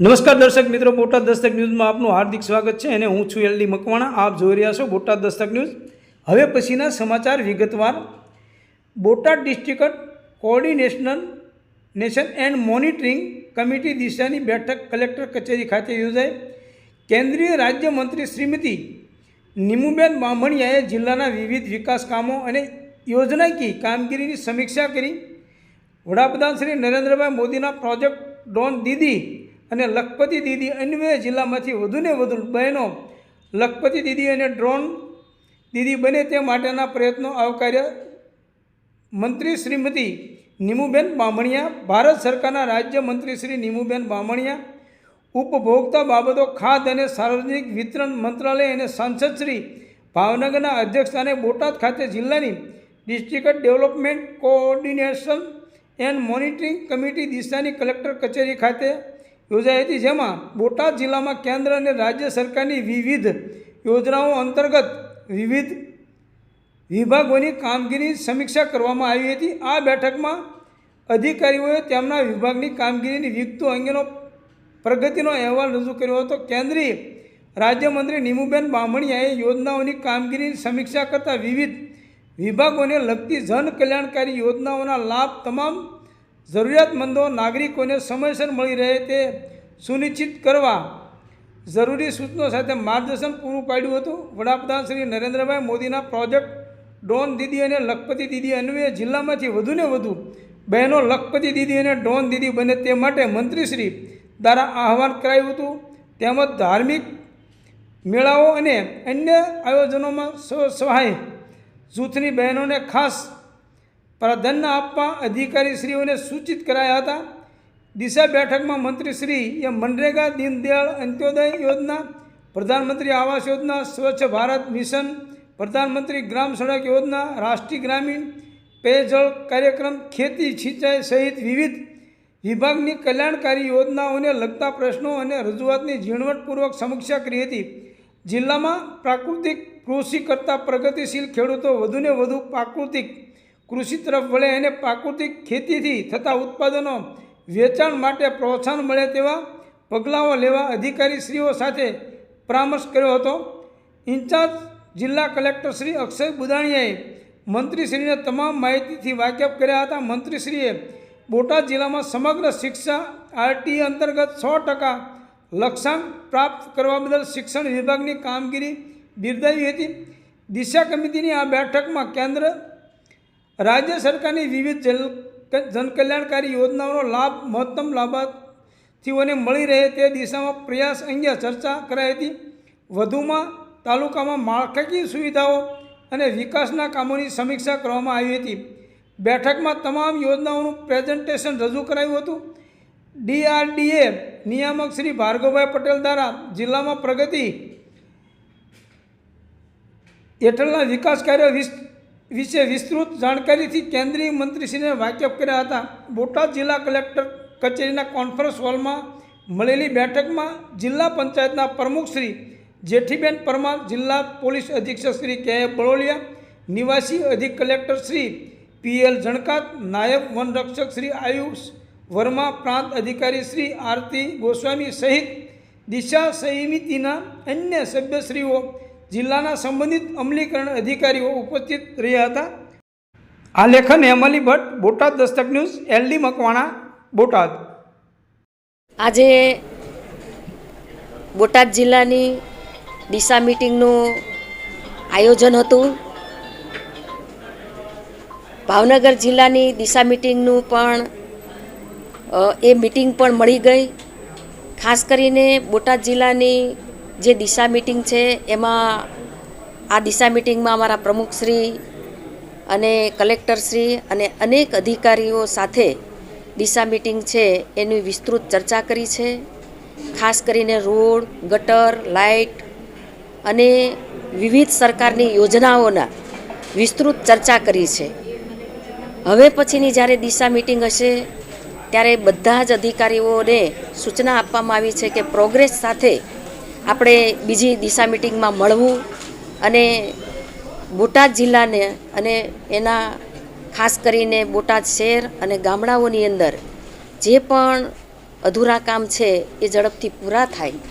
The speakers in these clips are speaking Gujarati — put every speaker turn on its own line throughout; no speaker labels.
નમસ્કાર દર્શક મિત્રો, બોટાદ દસ્તક ન્યૂઝમાં આપનું હાર્દિક સ્વાગત છે અને હું છું એલડી મકવાણા. આપ જોઈ રહ્યા છો બોટાદ દસ્તક ન્યૂઝ. હવે પછીના સમાચાર વિગતવાર. Botad district coordinational nation and monitoring committee દિશાની બેઠક કલેક્ટર કચેરી ખાતે યોજાઈ. કેન્દ્રીય રાજ્યમંત્રી શ્રીમતી નિમુબેન બામણિયાએ જિલ્લાના વિવિધ વિકાસ કામો અને યોજનાકીય કામગીરીની સમીક્ષા કરી. વડાપ્રધાન શ્રી નરેન્દ્રભાઈ મોદીના પ્રોજેક્ટ ડોન દીદી અને લખપતિ દીદી અન્વયે જિલ્લામાંથી વધુને વધુ બહેનો લખપતિ દીદી અને ડ્રોન દીદી બને તે માટેના પ્રયત્નો આવકાર્યા મંત્રી શ્રીમતી નીમુબેન બામણિયા, ભારત સરકારના રાજ્ય મંત્રી શ્રી નીમુબેન બામણિયા, ઉપભોક્તા બાબતો ખાદ્ય અને સાર્વજનિક વિતરણ મંત્રાલય અને સાંસદ શ્રી ભાવનગરના અધ્યક્ષસ્થાને બોટાદ ખાતે જિલ્લાની district development coordination and monitoring committee દિશાની કલેક્ટર કચેરી ખાતે યોજાઈ હતી જેમાં બોટાદ જિલ્લામાં કેન્દ્ર અને રાજ્ય સરકારની વિવિધ યોજનાઓ અંતર્ગત વિવિધ વિભાગોની કામગીરી સમીક્ષા કરવામાં આવી હતી. આ બેઠકમાં અધિકારીઓએ તેમના વિભાગની કામગીરીની વિગતો અંગેનો પ્રગતિનો અહેવાલ રજૂ કર્યો હતો. કેન્દ્રીય રાજ્યમંત્રી નીમુબેન બામણિયાએ યોજનાઓની કામગીરીની સમીક્ષા કરતાં વિવિધ વિભાગોને લગતી જન કલ્યાણકારી યોજનાઓના લાભ તમામ જરૂરિયાતમંદો નાગરિકોને સમયસર મળી રહે તે સુનિશ્ચિત કરવા જરૂરી સૂચનો સાથે માર્ગદર્શન પૂરું પાડ્યું હતું. વડાપ્રધાન શ્રી નરેન્દ્રભાઈ મોદીના પ્રોજેક્ટ ડોન દીદી અને લખપતિ દીદી અન્વયે જિલ્લામાંથી વધુને વધુ બહેનો લખપતિ દીદી અને ડોન દીદી બને તે માટે મંત્રીશ્રી દ્વારા આહવાન કરાયું હતું. તેમજ ધાર્મિક મેળાઓ અને અન્ય આયોજનોમાં સ્વ સહાય જૂથની બહેનોને ખાસ પ્રાધાન્ય આપવા અધિકારીશ્રીઓને સૂચિત કરાયા હતા. દિશા બેઠકમાં મંત્રીશ્રીએ મનરેગા દીનદયાળ અંત્યોદય યોજના, પ્રધાનમંત્રી આવાસ યોજના, સ્વચ્છ ભારત મિશન, પ્રધાનમંત્રી ગ્રામ સડક યોજના, રાષ્ટ્રીય ગ્રામીણ પેયજળ કાર્યક્રમ, ખેતી સિંચાઈ સહિત વિવિધ વિભાગની કલ્યાણકારી યોજનાઓને લગતા પ્રશ્નો અને રજૂઆતની ઝીણવટપૂર્વક સમીક્ષા કરી હતી. જિલ્લામાં પ્રાકૃતિક કૃષિ કરતાં પ્રગતિશીલ ખેડૂતો વધુને વધુ પ્રાકૃતિક કૃષિ તરફ વળે અને પ્રાકૃતિક ખેતીથી થતા ઉત્પાદનો વેચાણ માટે પ્રોત્સાહન મળે તેવા પગલાઓ લેવા અધિકારીશ્રીઓ સાથે પરામર્શ કર્યો હતો. ઇન્ચાર્જ જિલ્લા કલેક્ટર શ્રી અક્ષય બુદાણીયાએ મંત્રીશ્રીને તમામ માહિતીથી વાકેફ કર્યા હતા. મંત્રીશ્રીએ બોટાદ જિલ્લામાં સમગ્ર શિક્ષા આરટી અંતર્ગત સો ટકા લક્ષ્યાંક પ્રાપ્ત કરવા બદલ શિક્ષણ વિભાગની કામગીરી બિરદાવી હતી. દિશા કમિટીની આ બેઠકમાં કેન્દ્ર રાજ્ય સરકારની વિવિધ જલ જનકલ્યાણકારી યોજનાઓનો લાભ, મહત્તમ લાભાર્થીઓને મળી રહે તે દિશામાં પ્રયાસ અંગે ચર્ચા કરાઈ હતી. વધુમાં તાલુકામાં માળખાકીય સુવિધાઓ અને વિકાસના કામોની સમીક્ષા કરવામાં આવી હતી. બેઠકમાં તમામ યોજનાઓનું પ્રેઝન્ટેશન રજૂ કરાયું હતું. ડીઆરડીએ નિયામક શ્રી ભાર્ગવભાઈ પટેલ દ્વારા જિલ્લામાં પ્રગતિ હેઠળના વિકાસ કાર્યો વિશે વિસ્તૃત જાણકારીથી કેન્દ્રીય મંત્રીશ્રીને વાકેફ કર્યા હતા. બોટાદ જિલ્લા કલેક્ટર કચેરીના કોન્ફરન્સ હોલમાં મળેલી બેઠકમાં જિલ્લા પંચાયતના પ્રમુખ શ્રી જેઠીબેન પરમાર, જિલ્લા પોલીસ અધિક્ષક શ્રી કે એ બળોલિયા, નિવાસી અધિક collector Shri P L Jankat, નાયબ વનરક્ષક શ્રી આયુષ વર્મા, પ્રાંત અધિકારી શ્રી આરતી ગોસ્વામી સહિત દિશા સમિતિના અન્ય સભ્યશ્રીઓ જિલ્લાના સંબંધિત અમલીકરણ અધિકારીઓ ઉપસ્થિત રહ્યા હતા. આ લેખન હેમલી ભટ્ટ, બોટાદ દસ્તક ન્યૂઝ એલડી મકવાણા, બોટાદ.
આજે બોટાદ જિલ્લાની દિશા મિટિંગનું આયોજન હતું. ભાવનગર જિલ્લાની દિશા મિટિંગનું પણ એ મિટિંગ પણ મળી ગઈ. ખાસ કરીને બોટાદ જિલ્લાની જે દિશા મિટિંગ છે, એમાં આ દિશા મિટિંગમાં અમારા પ્રમુખશ્રી અને કલેક્ટરશ્રી અને અનેક અધિકારીઓ સાથે દિશા મિટિંગ છે, એની વિસ્તૃત ચર્ચા કરી છે. ખાસ કરીને રોડ, ગટર, લાઇટ અને વિવિધ સરકારની યોજનાઓના વિસ્તૃત ચર્ચા કરી છે. હવે પછીની જ્યારે દિશા મિટિંગ હશે, ત્યારે બધા જ અધિકારીઓને સૂચના આપવામાં આવી છે કે પ્રોગ્રેસ સાથે આપણે બીજી દિશા મિટિંગમાં મળવું અને બોટાદ જિલ્લાને અને એના ખાસ કરીને બોટાદ શહેર અને ગામડાઓની અંદર જે પણ અધૂરા કામ છે એ ઝડપથી પૂરા થાય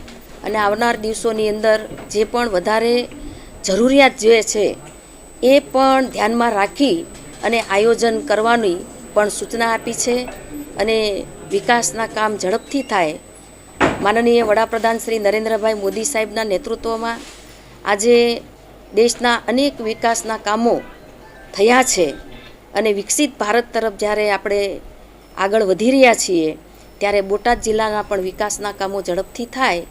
અને આવનાર દિવસોની અંદર જે પણ વધારે જરૂરિયાત જે છે એ પણ ધ્યાનમાં રાખી અને આયોજન કરવાની પણ સૂચના આપી છે અને વિકાસના કામ ઝડપથી થાય માનનીય વડાપ્રધાન શ્રી નરેન્દ્રભાઈ મોદી સાહેબના નેતૃત્વમાં આજે દેશના અનેક વિકાસના કામો થયા છે અને વિકસિત ભારત તરફ જ્યારે આપણે આગળ વધી રહ્યા છીએ, ત્યારે બોટાદ જિલ્લાના પણ વિકાસના કામો ઝડપથી થાય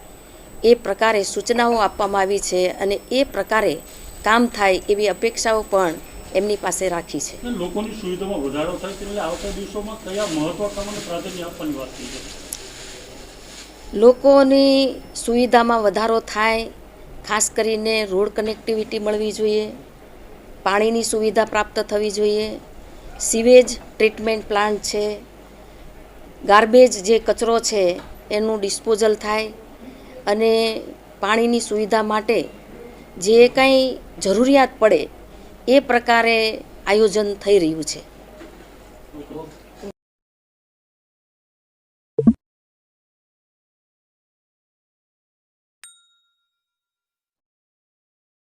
એ પ્રકારે સૂચનાઓ આપવામાં આવી છે અને એ પ્રકારે કામ થાય એવી અપેક્ષાઓ પણ એમની પાસે રાખી છે.
લોકોની સુવિધામાં વધારો થાય આવતા દિવસોમાં કયા મહત્વાકાંક્ષાને પ્રાધાન્ય આપવાની વાત થઈ છે?
લોકોની સુવિધામાં વધારો થાય, ખાસ કરીને રોડ કનેક્ટિવિટી મળવી જોઈએ, પાણીની સુવિધા પ્રાપ્ત થવી જોઈએ સીવેજ ટ્રીટમેન્ટ પ્લાન્ટ છે ગાર્બેજ જે કચરો છે એનું ડિસ્પોઝલ થાય અને પાણીની સુવિધા માટે જે કાંઈ જરૂરિયાત પડે એ પ્રકારે આયોજન થઈ રહ્યું છે.